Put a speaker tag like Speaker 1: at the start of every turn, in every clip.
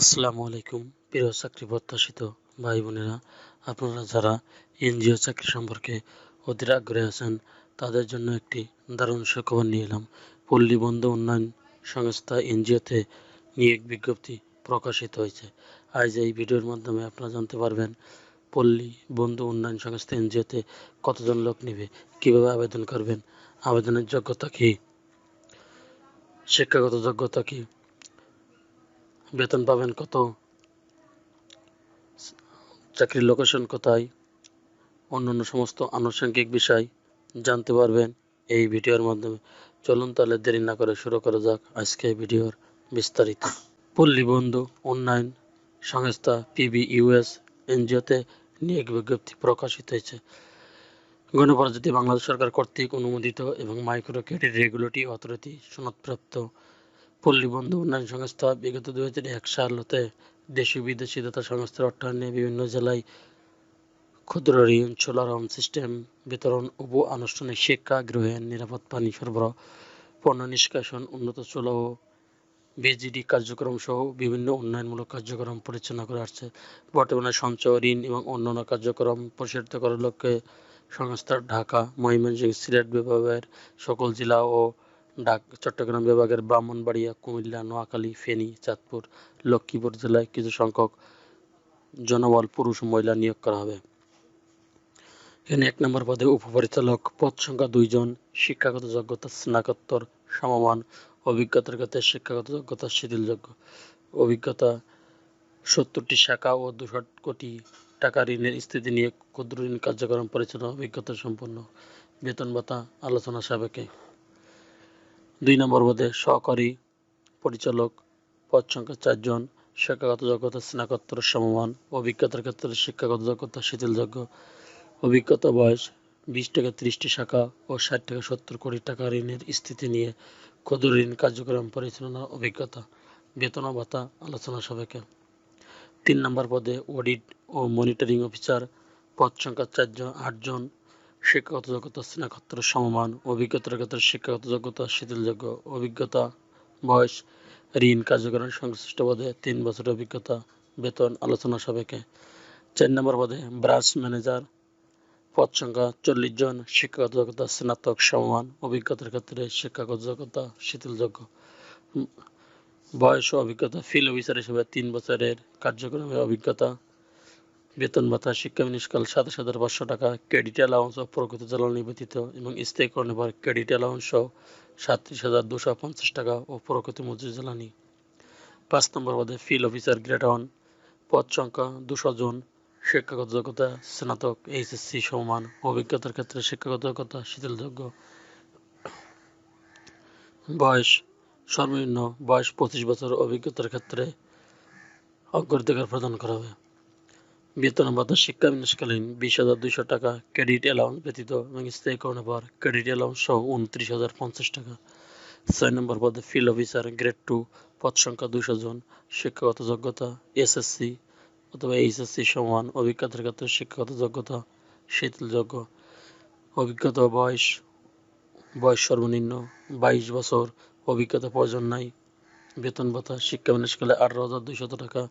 Speaker 1: আসসালামু আলাইকুম, প্রিয় চাকরি প্রত্যাশিত ভাই বোনেরা। আপনারা যারা এনজিও চাকরি সম্পর্কে অধীর আগ্রহে আছেন, তাদের জন্য একটি দারুণ সুখবর নিয়ে এলাম। পল্লী বন্ধু উন্নয়ন সংস্থা এনজিওতে নিয়োগ বিজ্ঞপ্তি প্রকাশিত হয়েছে। আজ এই ভিডিওর মাধ্যমে আপনারা জানতে পারবেন, পল্লী বন্ধু উন্নয়ন সংস্থা এনজিওতে কতজন লোক নেবে, কীভাবে আবেদন করবেন, আবেদনের যোগ্যতা কী, শিক্ষাগত যোগ্যতা কী বেতন পাবেন কত? চাকরির লোকেশন কোথায়? অন্যান্য সমস্ত আনুষঙ্গিক বিষয় জানতে পারবেন এই ভিডিওর মাধ্যমে। চলুন তাহলে দেরি না করে শুরু করা যাক আজকে ভিডিওর বিস্তারিত। পল্লী বন্ধু উন্নয়ন সংস্থা পিবি ইউএস এনজিওতে নিয়োগ বিজ্ঞপ্তি প্রকাশিত হয়েছে। গণপ্রজাতি বাংলাদেশ সরকার কর্তৃক অনুমোদিত এবং মাইক্রো ক্রেডিট রেগুলেটরি অথরিটি সনদপ্রাপ্ত পল্লী বন্ধু উন্নয়ন সংস্থা বিগত দুই হাজার এক সাল হতে দেশি বিদেশি তথা সংস্থার অর্থায়নে বিভিন্ন জেলায় ক্ষুদ্র ঋণ সোলার হোম সিস্টেম, বিতরণ উপ আনুষ্ঠানিক শিক্ষা গৃহের নিরাপদ পানি সরবরাহ, পণ্য নিষ্কাশন, উন্নত চুলা ও বিজিডি কার্যক্রম সহ বিভিন্ন উন্নয়নমূলক কার্যক্রম পরিচালনা করে আসছে। বর্তমানে সঞ্চয়, ঋণ এবং অন্যান্য কার্যক্রম প্রসারিত করার লক্ষ্যে সংস্থার ঢাকা, ময়মনসিংহ, সিলেট বিভাগের সকল জেলা ও ঢাক চট্টগ্রাম বিভাগের ব্রাহ্মণবাড়িয়া, কুমিল্লা, নোয়াখালী, ফেনী, চাঁদপুর, লক্ষ্মীপুর জেলায় কিছু সংখ্যক জনবল পুরুষ ও মহিলা নিয়োগ করা হবে। এখানে এক নম্বর পদে উপপরিচালক পদ সংখ্যা দুইজন শিক্ষাগত যোগ্যতা স্নাতকোত্তর, সমমান, অভিজ্ঞতার ক্ষেত্রে শিক্ষাগত যোগ্যতা শিথিলযোগ্য, অভিজ্ঞতা সত্তরটি শাখা ও দুশো কোটি টাকা ঋণের স্থিতি নিয়ে ক্ষুদ্র ঋণ কার্যক্রম পরিচালনা, অভিজ্ঞতা সম্পন্ন, বেতন ভাতা, আলোচনা সাবেকে দুই নম্বর পদে সহকারী পরিচালক পদ সংখ্যা চারজন, শিক্ষাগত যোগ্যতা স্নাতকোত্তর সমমান, অভিজ্ঞতার ক্ষেত্রে শিক্ষাগত যোগ্যতা শিথিলযোগ্য, অভিজ্ঞতা বয়স বিশ টাকা ত্রিশটি শাখা ও ষাট থেকে সত্তর কোটি টাকা ঋণের স্থিতি নিয়ে ক্ষুদ্র ঋণ কার্যক্রম পরিচালনার অভিজ্ঞতা, বেতন ভাতা আলোচনা সবাইকে তিন নম্বর পদে অডিট ও মনিটরিং অফিসার পদ সংখ্যা চারজন, আটজন শিক্ষাগত যোগ্যতা, স্নাতকোত্তর, সমমান, অভিজ্ঞতার ক্ষেত্রে শিক্ষাগত যোগ্যতা, শিথিলযোগ্য, অভিজ্ঞতা, বয়স, ঋণ কার্যক্রম সংশ্লিষ্ট পদে তিন বছরের অভিজ্ঞতা, বেতন, আলোচনা সাপেক্ষে চার নম্বর পদে ব্রাঞ্চ ম্যানেজার পদ সংখ্যা চল্লিশ জন, শিক্ষাগত যোগ্যতা, স্নাতক, সমমান, অভিজ্ঞতার ক্ষেত্রে শিক্ষাগত যোগ্যতা, শিথিলযোগ্য, বয়স ও অভিজ্ঞতা ফিল্ড অফিসার হিসেবে তিন বছরের কার্যক্রমে অভিজ্ঞতা বেতন ভাতা, শিক্ষা মিনিস্কাল সাতাশ হাজার পাঁচশো টাকা ক্রেডিট অ্যালাউন্স ও প্রকৃত জ্বালানি ব্যতীত এবং স্থায়ীকরণের পর ক্রেডিট অ্যালাউন্স সহ সাতত্রিশ হাজার দুশো পঞ্চাশ টাকা ও প্রকৃত মজুরি জ্বালানি। পাঁচ নম্বর পদে ফিল্ড অফিসার গ্রেড ওয়ান পদ সংখ্যা দুশো জন, শিক্ষাগত যোগ্যতা স্নাতক এইচএসসি সমান, অভিজ্ঞতার ক্ষেত্রে শিক্ষাগত যোগ্যতা শিথিলযোগ্য। বয়স সর্বনিম্ন বয়স পঁচিশ বছর, অভিজ্ঞতার ক্ষেত্রে অগ্রাধিকার প্রদান করা হবে। বেতন ভাতা, শিক্ষা বিনাশকালীন বিশ হাজার দুইশো টাকা ক্রেডিট অ্যালাউন্স ব্যতীত এবং স্থায়ী স্থায়ীকরণের পর ক্রেডিট অ্যালাউন্স সহ উনত্রিশ হাজার পঞ্চাশ টাকা। ছয় নম্বর পদে ফিল্ড অফিসার গ্রেড টু পদ সংখ্যা দুশো জন, শিক্ষাগত যোগ্যতা এসএসসি অথবা এইচএসসি সমান, অভিজ্ঞতার ক্ষেত্রে শিক্ষাগত যোগ্যতা শিথিলযোগ্য অভিজ্ঞতা বয়স বয়স সর্বনিম্ন বাইশ বছর, অভিজ্ঞতা প্রয়োজন নাই, বেতন ভাতা, শিক্ষা বিনাশকালে আঠারো হাজার দুইশত টাকা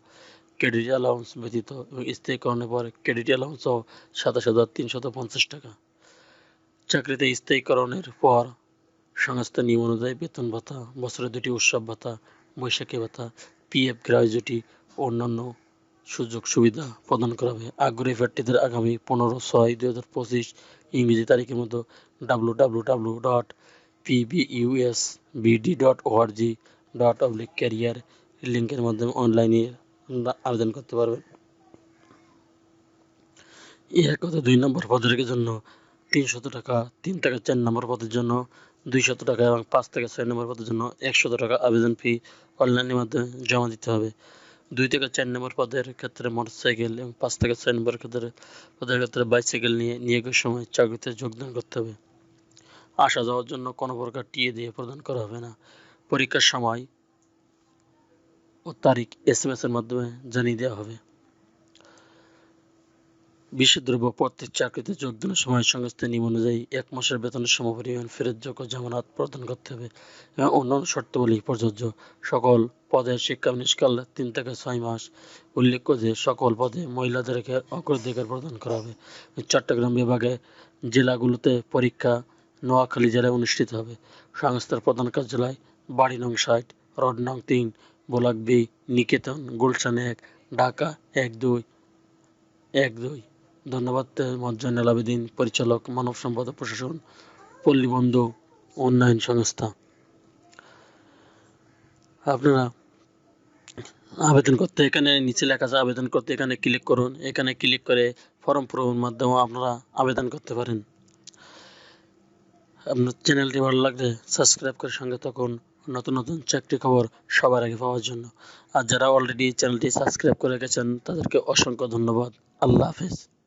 Speaker 1: ক্রেডিট অ্যালাউন্স ব্যতীত এবং স্থায়ীকরণের পর ক্রেডিট অ্যালাউন্স সহ সাতাশ হাজার তিনশত পঞ্চাশ টাকা। চাকরিতে স্থায়ীকরণের পর সংস্থা নিয়ম অনুযায়ী বেতন ভাতা, বছরে দুটি উৎসব ভাতা, বৈশাখী ভাতা, পিএফ গ্র্যাজুইটি ও অন্যান্য সুযোগ সুবিধা প্রদান করা হবে। আগ্রহী প্রার্থীদের আগামী পনেরো ছয় দুই হাজার পঁচিশ ইংরেজি তারিখের মতো W W W dot PBUS BD dot ORG dot oblique career লিঙ্কের মাধ্যমে অনলাইনে আবেদন করতে পারবেন। এক কথা দুই নম্বর পদের জন্য তিনশত টাকা, তিন থেকে চার নম্বর পদের জন্য দুইশত টাকা এবং পাঁচ থেকে ছয় নম্বর পদের জন্য একশত টাকা আবেদন ফি অনলাইনের মাধ্যমে জমা দিতে হবে। দুই থেকে চার নম্বর পদের ক্ষেত্রে মোটরসাইকেল এবং পাঁচ থেকে ছয় নম্বর ক্ষেত্রে, পদের ক্ষেত্রে বাইসাইকেল নিয়ে নিয়োগের সময় চাকরিতে যোগদান করতে হবে। আসা যাওয়ার জন্য কোনো প্রকার টিএ দিয়ে প্রদান করা হবে না। পরীক্ষার সময় ও তারিখ এস এম এস এর মাধ্যমে জানিয়ে দেওয়া হবে। বিষদ্রব্য প্রত্যেক চাকরিতে যোগদানের সময় সংস্থার নিয়ম অনুযায়ী এক মাসের বেতনের সমপরিমাণ ফেরতযোগ্য জামানত প্রদান করতে হবে এবং অন্যান্য শর্তাবলী প্রযোজ্য। সকল পদে শিক্ষা নিষ্কাল তিন থেকে ছয় মাস। উল্লেখ্য যে সকল পদে মহিলাদেরকে অগ্রাধিকার প্রদান করা হবে। চট্টগ্রাম বিভাগে জেলাগুলোতে পরীক্ষা নোয়াখালী জেলায় অনুষ্ঠিত হবে। সংস্থার প্রধান কার্যালয় বাড়ি নং ষাট, রড নং তিন। বোলাক বি নিকেতন, গুলশান এক, ঢাকা এক দুই এক দুই। ধন্যবাদ মজ্জানুল আবেদিন পরিচালক, মানব সম্পদ প্রশাসন, পল্লীবন্ধু উন্নয়ন সংস্থা। আপনারা আবেদন করতে এখানে, নিচে লেখা আছে আবেদন করতে এখানে ক্লিক করুন। এখানে ক্লিক করে ফর্ম পূরণের মাধ্যমে আপনারা আবেদন করতে পারেন। আপনার চ্যানেলটি ভালো লাগলে সাবস্ক্রাইব করে সঙ্গে থাকুন। নতুন নতুন চাকরি খবর সবার আগে পাওয়ার জন্য। আর যারা অলরেডি চ্যানেলটি সাবস্ক্রাইব করে গেছেন তাদেরকে অসংখ্য ধন্যবাদ। আল্লাহ হাফেজ।